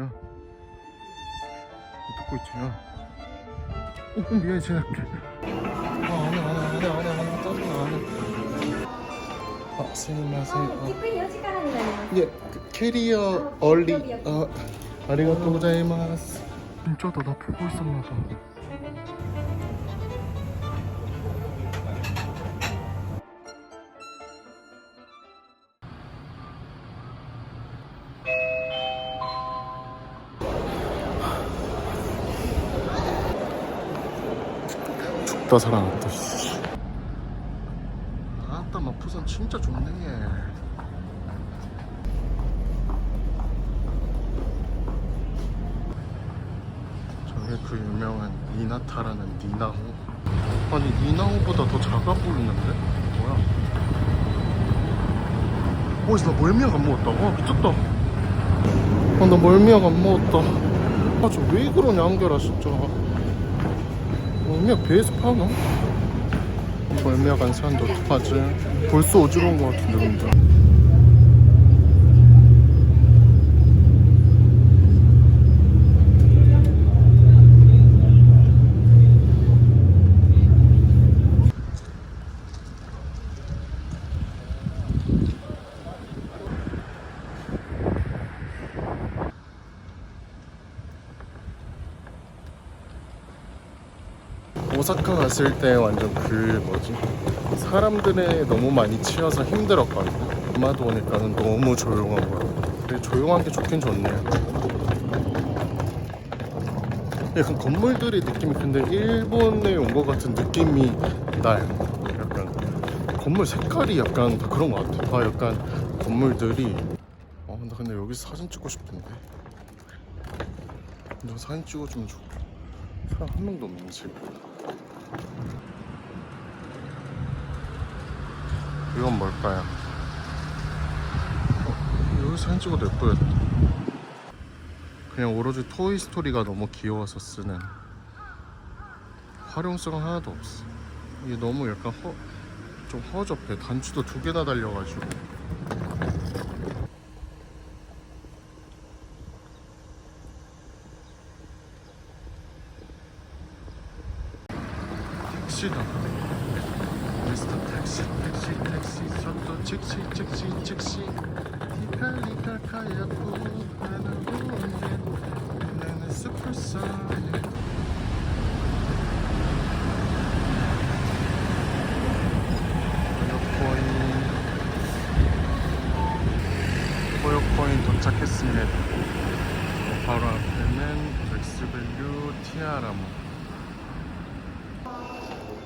야. 듣고 있지 야. 어, 어 미안해 제작해 아안해 안해 안해 안해 안해. 짜증나 안해. 아 스미마세요. 예 그, 캐리어 얼리 아 아리가또 고자이마스. 진짜다 나 보고 있었나봐 죽다 살아났다 씨. 아따 마푸산 진짜 좋네 저게 그 유명한 니나타라는 니나호 아니 니나호보다 더 작아 보이는데? 뭐야 어디서 나 멀미약 안 먹었다고? 미쳤다 아나 멀미약 안 먹었다 아 저 왜 그러냐 한결아 진짜 멀미약 배에서 파나? 안 사는데 어떡하지 벌써 어지러운 것 같은데 근데 오사카 갔을 때 완전 그 뭐지? 사람들에 너무 많이 치여서 힘들었거든 아마도 오니까는 너무 조용한 거야 조용한 게 좋긴 좋네 약간 건물들의 느낌이 근데 일본에 온 것 같은 느낌이 나요. 약간 건물 색깔이 약간 다 그런 것 같아 다 약간 건물들이. 어, 나 근데 여기서 사진 찍고 싶던데. 너 사진 찍어주면 좋겠다 사람 한 명도 없네 지금 이건 뭘까요? 어, 여기 사진 찍어도 예쁘겠다 그냥 오로지 토이스토리가 너무 귀여워서 쓰는 활용성은 하나도 없어. 이게 너무 약간 허, 좀 허접해. 단추도 두 개나 달려가지고. 택시다 미스터 택시 택시 택시 속도 즉시 즉시 히칼리칼 카야쿠 나는 우는 나는 호요코인. 호요코인 도착했습니다. 바로 앞에는 렉스밸류 티아라모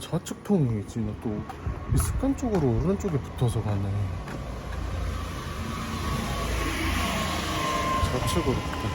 좌측 통행이지 나또 습관적으로 오른쪽에 붙어서 가네. 좌측으로 붙어.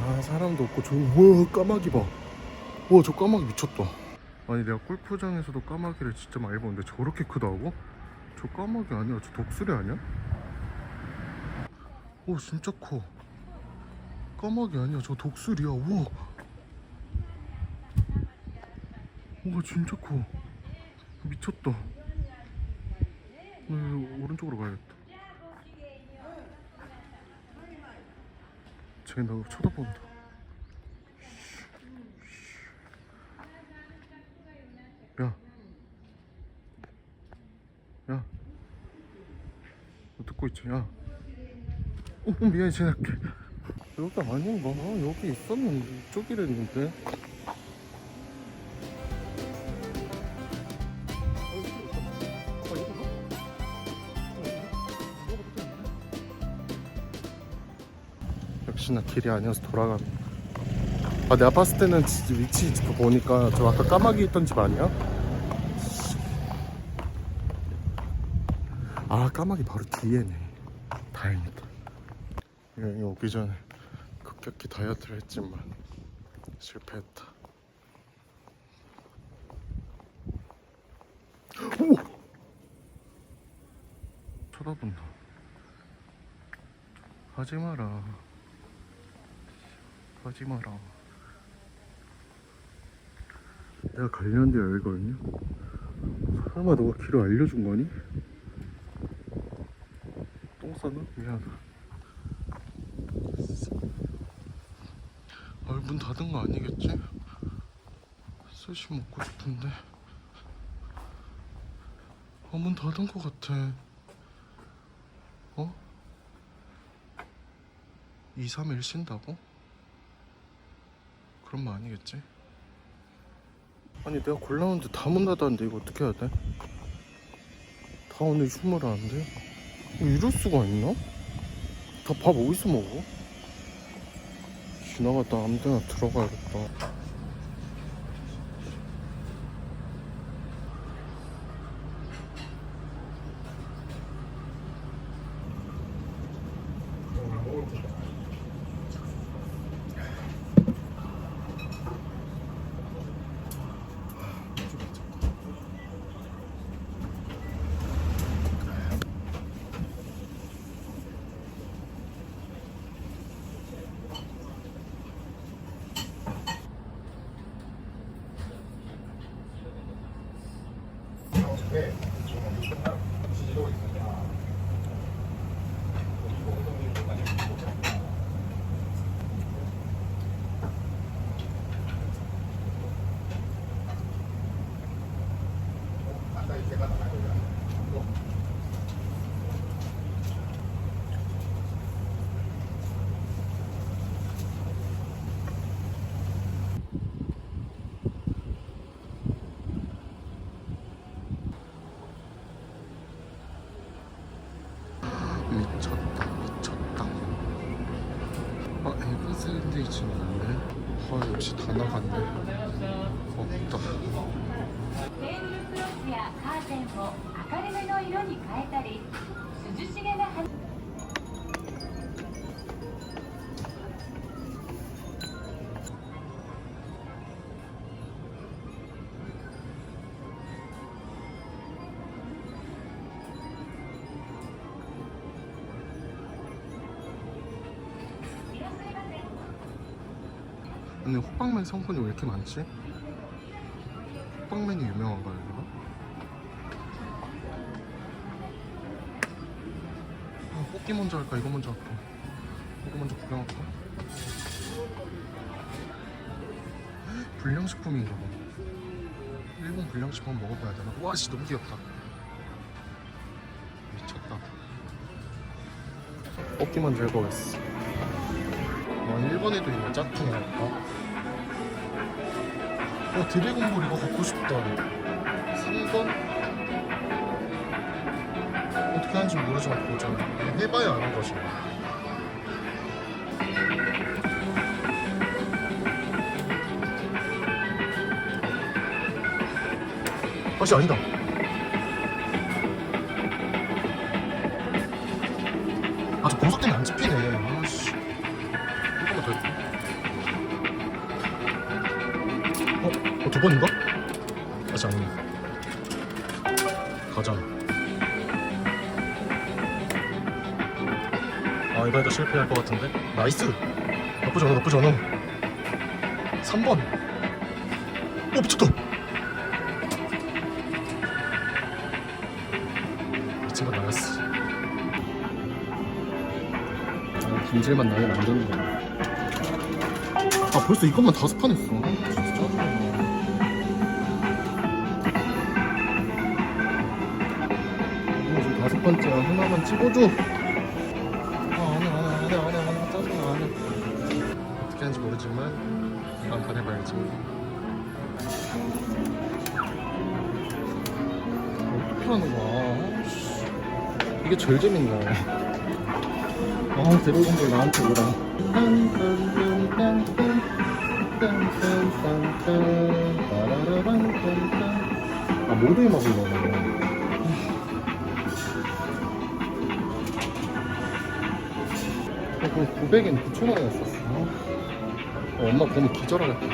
아 사람도 없고 저 우와 까마귀 봐와 저 까마귀 미쳤다. 아니 내가 골프장에서도 까마귀를 진짜 많이 보는데 저렇게 크다고? 저 까마귀 아니야? 저 독수리 아니야? 오 진짜 커 까마귀 아니야. 저 독수리야. 우와. 우와 진짜 커. 미쳤다. 오른쪽으로 가야겠다. 쟤나 쳐다본다. 야. 야. 너 듣고 있지? 야. 어, 미안해, 지나갈게. 여기 아닌가? 여기 있었는데, 이쪽이랬는데. 역시나 길이 아니어서 돌아가네. 아, 내가 봤을 때는 위치 보니까 저 아까 까마귀 있던 집 아니야? 아, 까마귀 바로 뒤에네. 다행이다. 여행 오기 전에 급격히 다이어트를 했지만 실패했다. 오! 쳐다본다. 하지 마라. 하지 마라. 내가 관련된 데 알거든요. 설마 너가 길을 알려준 거니? 똥 싸나? 미안하다. 아, 문 닫은 거 아니겠지? 스시 먹고 싶은데. 아, 문 닫은 거 같아. 어? 2, 3일 쉰다고? 그런 거 아니겠지? 아니 내가 골라오는데 다 문 닫았는데 이거 어떻게 해야 돼? 다 오늘 휴무라는데? 어, 이럴 수가 있나? 다 밥 어디서 먹어? 지나갔다 아무 데나 들어가야겠다 근데 호빵면 성분이 왜 이렇게 많지? 호빵면이 유명한가요 여기가? 아, 뽑기 먼저 할까 이거 먼저 할까 이거 먼저 구경할까? 불량식품인가 봐 일본 불량식품 먹어봐야 되나? 와씨 너무 귀엽다 미쳤다 뽑기 먼저 해보겠어 아 일본에도 있네 짝퉁 할까? 어 드래곤볼 이거 갖고 싶다. 3번? 어떻게 하는지 모르지만 보자. 해봐야 아는 거지. 아씨 아니다. 아 저 보석 때문에 안 집히네 두 번인가? 아직 아니네. 가자. 아, 이거 해도 실패할 것 같은데? 나이스! 나쁘지 않아, 나쁘지 않아. 3번! 어, 미쳤다! 미친 건 나였어. 아, 김질만 나게 만드는 거야. 아 벌써 이것만 다섯 판 했어 진짜 짜증나 번째야 하나만 찍어줘 아 안해 안해 안해 안해 안해 짜증나 안해 어떻게 하는지 모르지만 한판 해봐야지. 어떻게 하는 거야. 이게 제일 재밌네. 아 드래곤볼 나한테 오라. 아 모두의 맛을 넣네. 어 그 900엔 9,000원이었었어. 어, 엄마 보면 기절하겠다.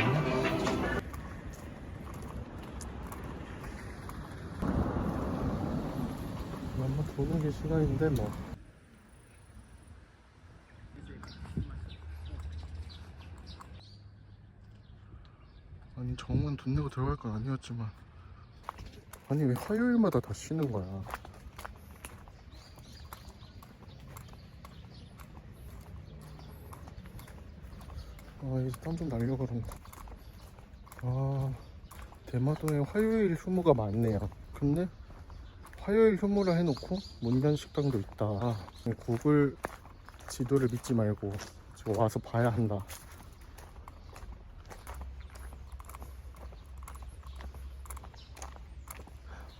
엄마 보는 게 시간인데 뭐. 아니 정원 돈 내고 들어갈 건 아니었지만 아니 왜 화요일마다 다 쉬는 거야? 아 이제 땀 좀 날려 그런다. 아 대마도에 화요일 휴무가 많네요. 근데 화요일 휴무를 해놓고 문변 식당도 있다. 구글 지도를 믿지 말고 지금 와서 봐야 한다.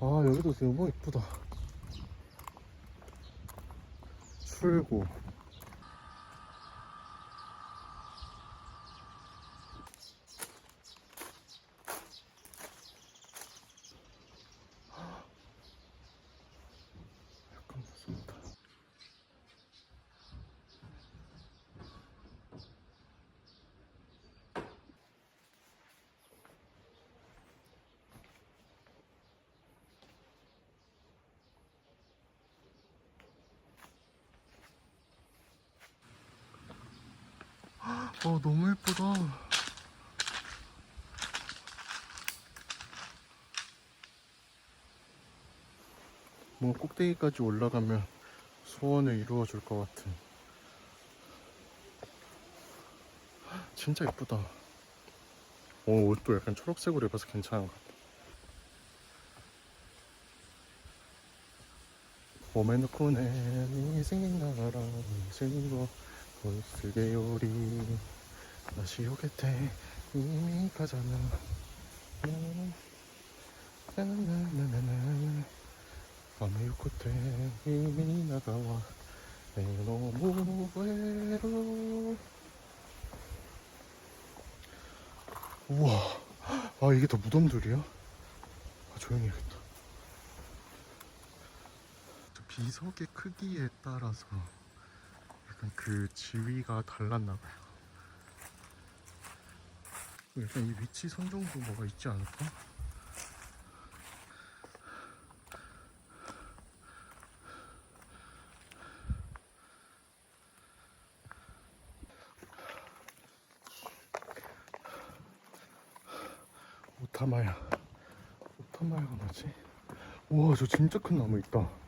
아 여기도 너무 이쁘다. 출구. 어 너무 예쁘다. 뭐 꼭대기까지 올라가면 소원을 이루어 줄 것 같은. 진짜 예쁘다. 오 옷도 약간 초록색으로 입어서 괜찮은 것 같아. 몸에 넣고 내니 생각나라. 생긴 거. 벌스개요리 다시 오겠대 이미 가잖아 나나나나나 이미 나가와. 내 너무 외로워. 우와. 아 이게 다 무덤들이야? 아 조용히 해야겠다. 비석의 크기에 따라서 약간 그 지위가 달랐나 봐요. 약간 이 위치 선정도 뭐가 있지 않을까? 오타마야. 오타마야가 뭐지? 우와, 저 진짜 큰 나무 있다.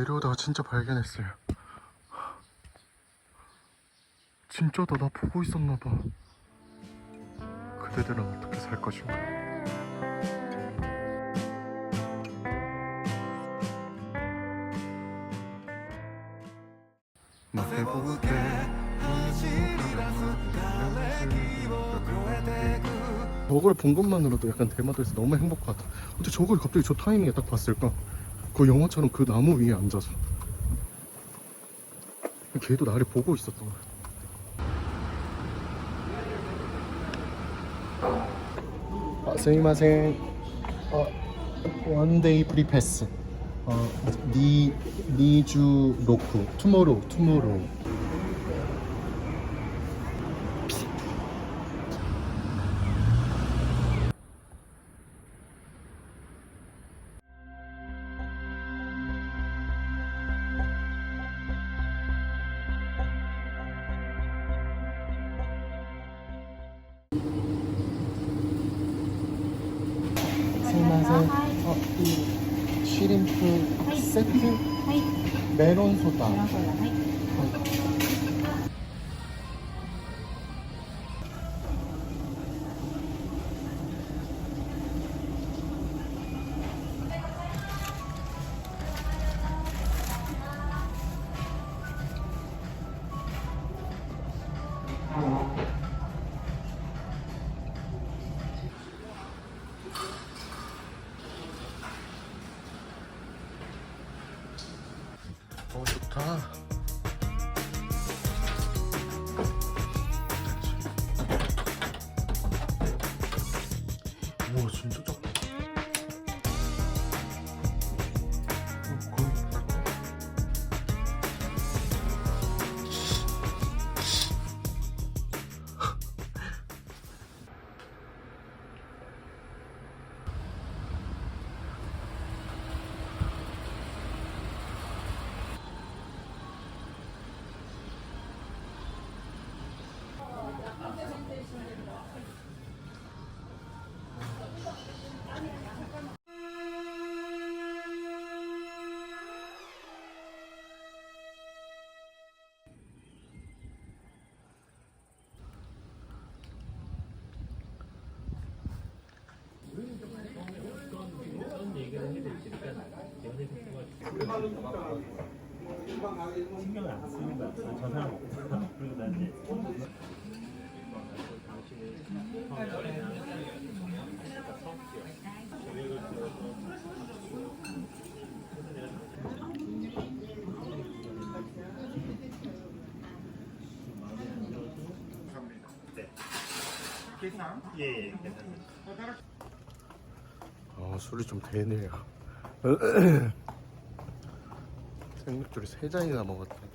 내려오다가 진짜 발견했어요. 진짜다, 나 보고 있었나봐. 그대들은 어떻게 살 것인가? 막해보게 저걸 본 것만으로도 약간 대마도에서 너무 행복하다. 어떻게 저걸 갑자기 저 타이밍에 딱 봤을까? 그 영화처럼 그 나무 위에 앉아서 걔도 나를 보고 있었던 거야. 아, 스미마셍 어, 원데이 프리패스 어, 니, 니주 로쿠. 투모로우 투모로우 어, 이 쉬림프 세트? 메론 소다 어 좋다. 네, 우와 진짜 작 신경을 안 쓰는 거야. 저 사람. 그리고 나한테 예, 예. 아 술이 좀 되네요. 생맥주를 세 잔이나 먹었다. 아.